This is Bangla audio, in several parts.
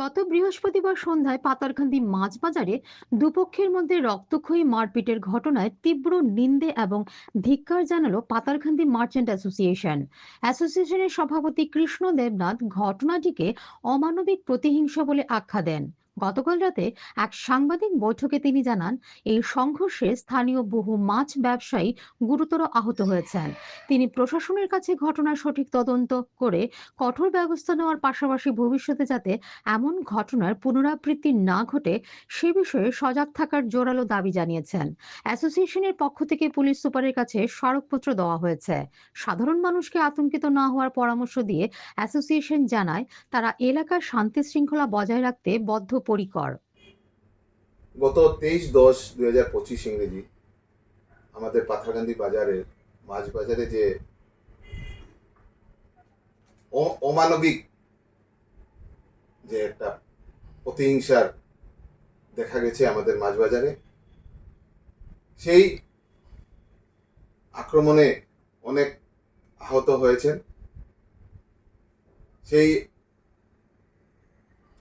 গত বৃহস্পতিবার সন্ধ্যায় পাতারকান্দি মাছ বাজারে দুপক্ষের মধ্যে রক্তক্ষয়ী মারপিটের ঘটনায় তীব্র নিন্দে এবং ধিক্কার জানালো পাতারখান্দি মার্চেন্ট অ্যাসোসিয়েশন। অ্যাসোসিয়েশনের সভাপতি কৃষ্ণ দেবনাথ ঘটনাটিকে অমানবিক প্রতিহিংসা বলে আখ্যা দেন। গতকাল রাতে এক সাংবাদিক বৈঠকে তিনি জানান, এই সংঘর্ষে স্থানীয় বহু মাছ ব্যবসায়ী গুরুতর আহত হয়েছেন। তিনি প্রশাসনের কাছে ঘটনার সঠিক তদন্ত করে কঠোর ব্যবস্থা নেওয়ার পাশাপাশি ভবিষ্যতে যাতে এমন ঘটনার পুনরাবৃত্তি না ঘটে, সে বিষয়ে সজাগ থাকার জোরালো দাবি জানিয়েছেন। অ্যাসোসিয়েশনের পক্ষ থেকে পুলিশ সুপারের কাছে স্মারকপত্র দেওয়া হয়েছে। সাধারণ মানুষকে আতঙ্কিত না হওয়ার পরামর্শ দিয়ে অ্যাসোসিয়েশন জানায়, তারা এলাকার শান্তি শৃঙ্খলা বজায় রাখতে বদ্ধপরিকর গত তেইশ দশ দুই হাজার পঁচিশ ইংরেজি আমাদের পাথারকান্দি বাজারের মাছ বাজারে যে অমানবিক যে একটা প্রতিহিংসার দেখা গেছে আমাদের মাছ বাজারে সেই আক্রমণে অনেক আহত হয়েছেন। সেই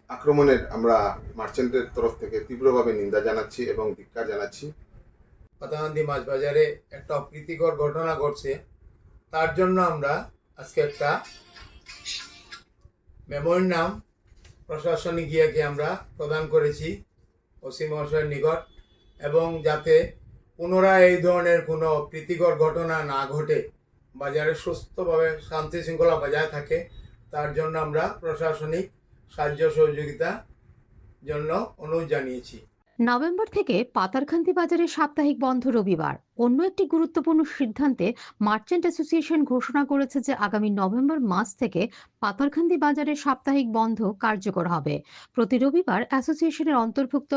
আক্রমণের আমরা মার্চেন্টের তরফ থেকে তীব্রভাবে নিন্দা জানাচ্ছি এবং ধিক্কার জানাচ্ছি। পাতাকান্দি মাছ বাজারে একটা অপ্রীতিকর ঘটনা ঘটছে। তার জন্য আমরা আজকে একটা মেমোরিয়াম প্রশাসনিক গিয়াকে আমরা প্রদান করেছি ওসি মহাশয়ের নিকট এবং যাতে পুনরায় এই ধরনের কোনো প্রীতিকর ঘটনা না ঘটে, বাজারে সুস্থভাবে শান্তি শৃঙ্খলা বজায় থাকে, তার জন্য আমরা প্রশাসনিক সাহায্য সহযোগিতা জন্য অনুরোধ জানিয়েছি। নভেম্বর থেকে পাতারকান্দি বাজারে সাপ্তাহিক বন্ধ রবিবার। অন্য একটি গুরুত্বপূর্ণ সিদ্ধান্তে মার্চেন্ট অ্যাসোসিয়েশন ঘোষণা করেছে যে আগামী নভেম্বর মাস থেকে পাতারকান্দি বাজারে সাপ্তাহিক বন্ধ কার্যকর হবে। প্রতি রবিবার অ্যাসোসিয়েশনের অন্তর্ভুক্ত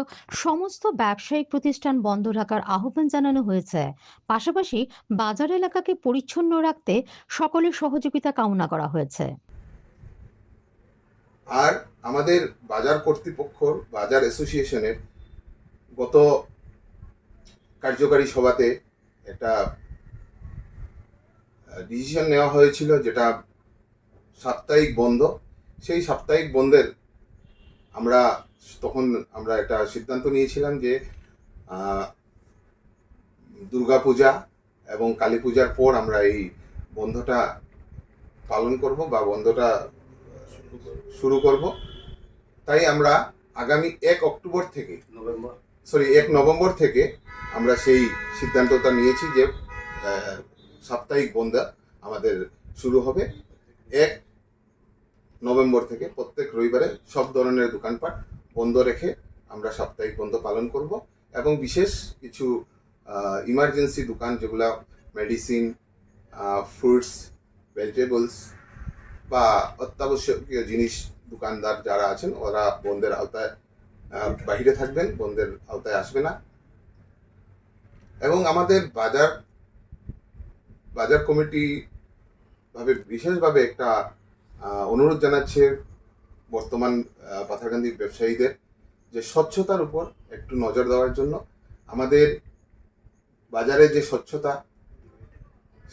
সমস্ত ব্যবসায়িক প্রতিষ্ঠান বন্ধ রাখার আহ্বান জানানো হয়েছে। পাশাপাশি বাজার এলাকাকে পরিচ্ছন্ন রাখতে সকলের সহযোগিতা কামনা করা হয়েছে। আর আমাদের বাজার কর্তৃপক্ষ, বাজার অ্যাসোসিয়েশনের গত কার্যকারী সভাতে একটা ডিসিশন নেওয়া হয়েছিল যেটা সাপ্তাহিক বন্ধ। সেই সাপ্তাহিক বন্ধের আমরা তখন আমরা একটা সিদ্ধান্ত নিয়েছিলাম যে দুর্গাপূজা এবং কালী পূজার পর আমরা এই বন্ধটা পালন করব বা বন্ধটা শুরু করব। তাই আমরা আগামী এক অক্টোবর থেকে নভেম্বর। সরি এক নভেম্বর থেকে আমরা সেই সিদ্ধান্তটা নিয়েছি যে সাপ্তাহিক বন্ধ আমাদের শুরু হবে। এক নভেম্বর থেকে প্রত্যেক রবিবারে সব ধরনের দোকানপাট বন্ধ রেখে আমরা সাপ্তাহিক বন্ধ পালন করব এবং বিশেষ কিছু ইমার্জেন্সি দোকান যেগুলা মেডিসিন ফ্রুটস ভেজিটেবলস বা অত্যাবশ্যকীয় জিনিস দোকানদার যারা আছেন, ওরা বন্ধের আওতায় বাহিরে থাকবেন, বন্ধের আওতায় আসবে না। এবং আমাদের বাজার বাজার কমিটি ভাবে বিশেষভাবে একটা অনুরোধ জানাচ্ছে বর্তমান পাথারকান্দির ব্যবসায়ীদের যে স্বচ্ছতার উপর একটু নজর দেওয়ার জন্য আমাদের বাজারে যে স্বচ্ছতা,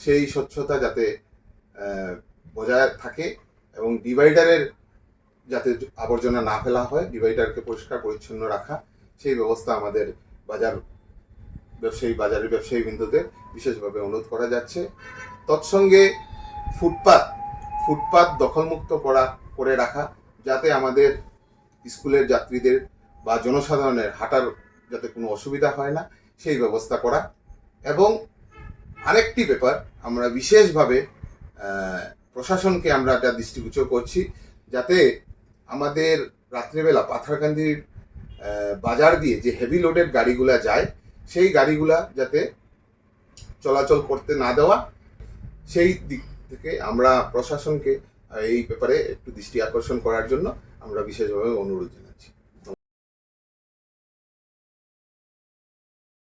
সেই স্বচ্ছতা যাতে বজায় থাকে এবং ডিভাইডারের যাতে আবর্জনা না ফেলা হয় ডিভাইডারকে পরিষ্কার, পরিচ্ছন্ন রাখা, সেই ব্যবস্থা আমাদের বাজার ব্যবসায়ী, বাজারের ব্যবসায়ী বিন্দুদের বিশেষভাবে অনুরোধ করা যাচ্ছে। তৎসঙ্গে ফুটপাত ফুটপাত দখলমুক্ত করা, করে রাখা, যাতে আমাদের স্কুলের যাত্রীদের বা জনসাধারণের হাঁটার যাতে কোনো অসুবিধা হয় না, সেই ব্যবস্থা করা। এবং আরেকটি ব্যাপার, আমরা বিশেষভাবে প্রশাসনকে আমরা একটা দৃষ্টিগোচর করছি, যাতে আমাদের রাত্রেবেলা পাথারকান্দির বাজার দিয়ে যে হেভি লোডেড গাড়িগুলা যায়, সেই গাড়িগুলা যাতে চলাচল করতে না দেওয়া, সেই দিক থেকে আমরা প্রশাসনকে এই ব্যাপারে একটু দৃষ্টি আকর্ষণ করার জন্য আমরা বিশেষভাবে অনুরোধ জানাই।